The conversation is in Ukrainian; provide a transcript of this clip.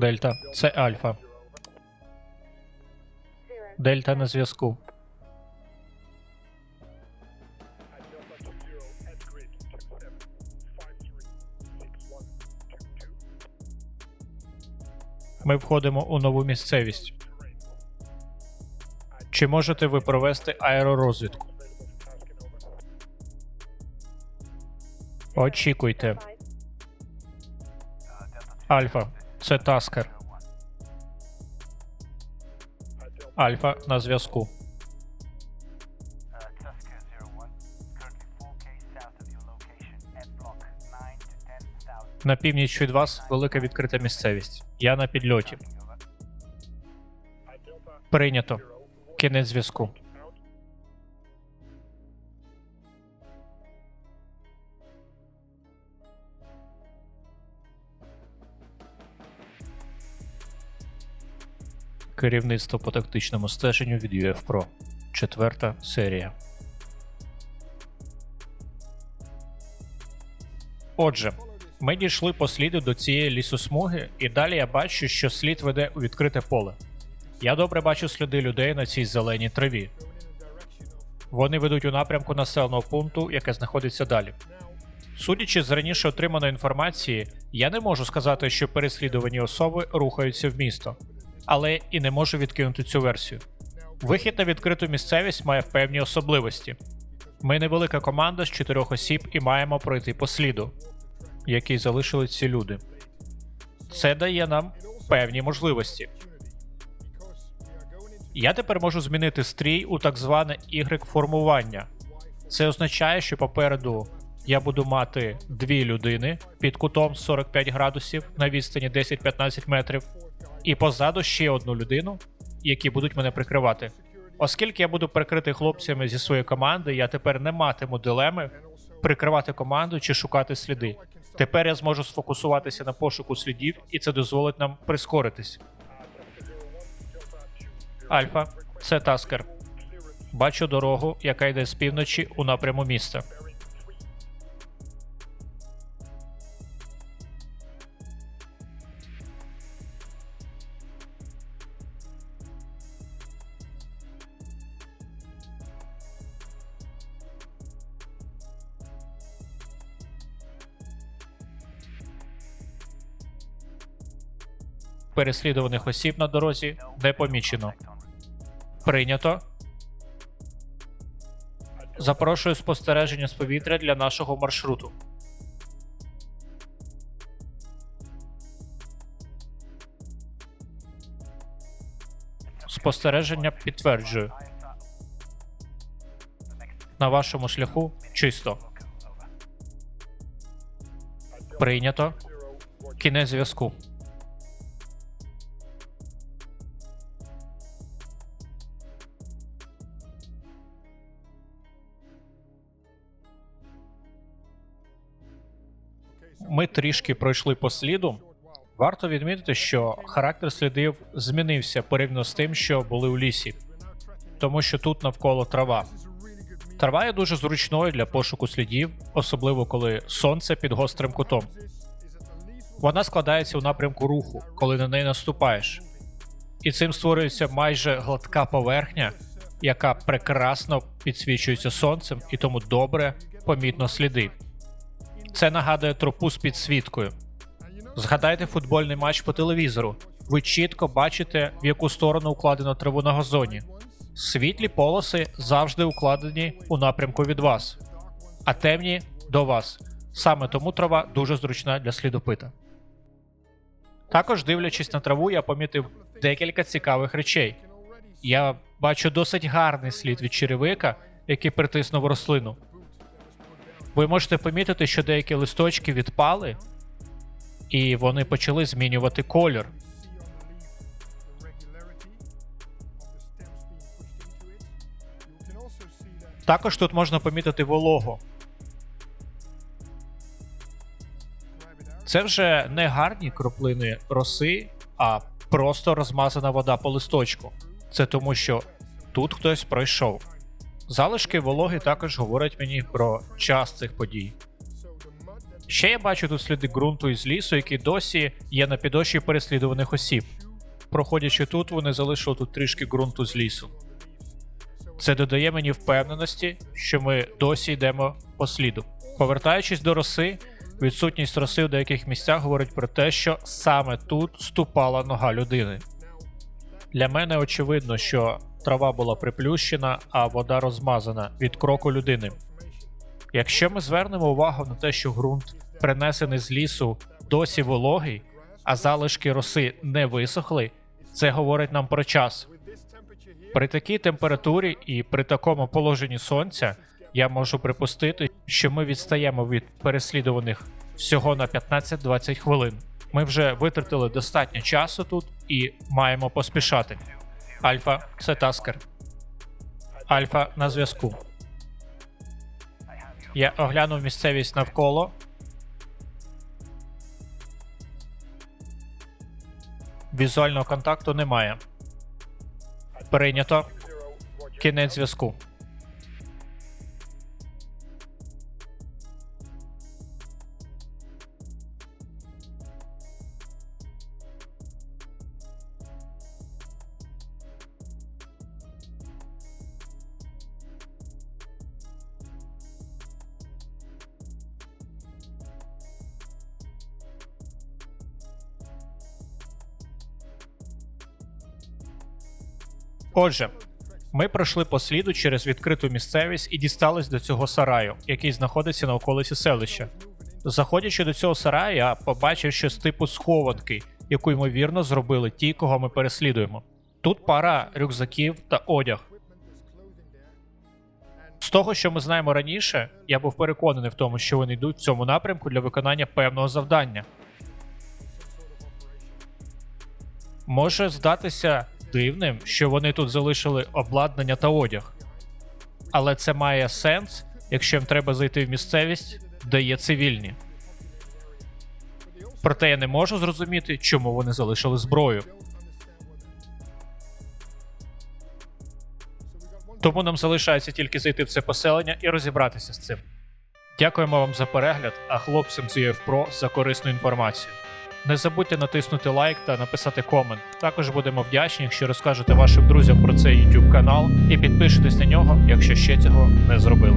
Дельта, це Альфа. Дельта на зв'язку. Ми входимо у нову місцевість. Чи можете ви провести аеророзвідку? Очікуйте. Альфа, це Таскер. Альфа на зв'язку. Tusker 01, currently 4K south of your location at block 9 to 10,000. На північ від вас велика відкрита місцевість. Я на підльоті. Прийнято. Кінець зв'язку. Керівництво по тактичному стеженню від UF Pro. Четверта серія. Отже, ми дійшли по сліду до цієї лісосмуги, і далі я бачу, що слід веде у відкрите поле. Я добре бачу сліди людей на цій зеленій траві. Вони ведуть у напрямку населеного пункту, яке знаходиться далі. Судячи з раніше отриманої інформації, я не можу сказати, що переслідувані особи рухаються в місто, але і не можу відкинути цю версію. Вихід на відкриту місцевість має певні особливості. Ми невелика команда з чотирьох осіб і маємо пройти по сліду, який залишили ці люди. Це дає нам певні можливості. Я тепер можу змінити стрій у так зване Y-формування. Це означає, що попереду я буду мати дві людини під кутом 45 градусів на відстані 10-15 метрів, і позаду ще одну людину, які будуть мене прикривати. Оскільки я буду прикритий хлопцями зі своєї команди, я тепер не матиму дилеми прикривати команду чи шукати сліди. Тепер я зможу сфокусуватися на пошуку слідів, і це дозволить нам прискоритись. Альфа, це Таскер. Бачу дорогу, яка йде з півночі у напряму міста. Переслідуваних осіб на дорозі не помічено. Прийнято. Запрошую спостереження з повітря для нашого маршруту. Спостереження підтверджую. На вашому шляху чисто. Прийнято. Кінець зв'язку. Ми трішки пройшли по сліду. Варто відмітити, що характер слідів змінився порівняно з тим, що були у лісі, тому що тут навколо трава. Трава є дуже зручною для пошуку слідів, особливо коли сонце під гострим кутом. Вона складається у напрямку руху, коли на неї наступаєш. І цим створюється майже гладка поверхня, яка прекрасно підсвічується сонцем і тому добре помітно сліди. Це нагадує тропу з підсвіткою. Згадайте футбольний матч по телевізору. Ви чітко бачите, в яку сторону укладено траву на газоні. Світлі полоси завжди укладені у напрямку від вас, а темні до вас. Саме тому трава дуже зручна для слідопита. Також, дивлячись на траву, я помітив декілька цікавих речей. Я бачу досить гарний слід від черевика, який притиснув рослину. Ви можете помітити, що деякі листочки відпали, і вони почали змінювати колір. Також тут можна помітити вологу. Це вже не гарні краплини роси, а просто розмазана вода по листочку. Це тому, що тут хтось пройшов. Залишки вологи також говорять мені про час цих подій. Ще я бачу тут сліди ґрунту із лісу, які досі є на підошві переслідуваних осіб. Проходячи тут, вони залишили тут трішки ґрунту з лісу. Це додає мені впевненості, що ми досі йдемо по сліду. Повертаючись до роси, відсутність роси в деяких місцях говорить про те, що саме тут ступала нога людини. Для мене очевидно, що трава була приплющена, а вода розмазана від кроку людини. Якщо ми звернемо увагу на те, що ґрунт, принесений з лісу, досі вологий, а залишки роси не висохли, це говорить нам про час. При такій температурі і при такому положенні сонця я можу припустити, що ми відстаємо від переслідуваних всього на 15-20 хвилин. Ми вже витратили достатньо часу тут і маємо поспішати. Альфа, це Таскер. Альфа на зв'язку. Я оглянув місцевість навколо. Візуального контакту немає. Прийнято. Кінець зв'язку. Отже, ми пройшли по сліду через відкриту місцевість і дістались до цього сараю, який знаходиться на околиці селища. Заходячи до цього сараю, я побачив щось типу схованки, яку ймовірно зробили ті, кого ми переслідуємо. Тут пара рюкзаків та одяг. З того, що ми знаємо раніше, я був переконаний в тому, що вони йдуть в цьому напрямку для виконання певного завдання. Може здатися дивним, що вони тут залишили обладнання та одяг. Але це має сенс, якщо їм треба зайти в місцевість, де є цивільні. Проте я не можу зрозуміти, чому вони залишили зброю. Тому нам залишається тільки зайти в це поселення і розібратися з цим. Дякуємо вам за перегляд, а хлопцям з Pro за корисну інформацію. Не забудьте натиснути лайк та написати комент. Також будемо вдячні, якщо розкажете вашим друзям про цей YouTube канал і підпишетесь на нього, якщо ще цього не зробили.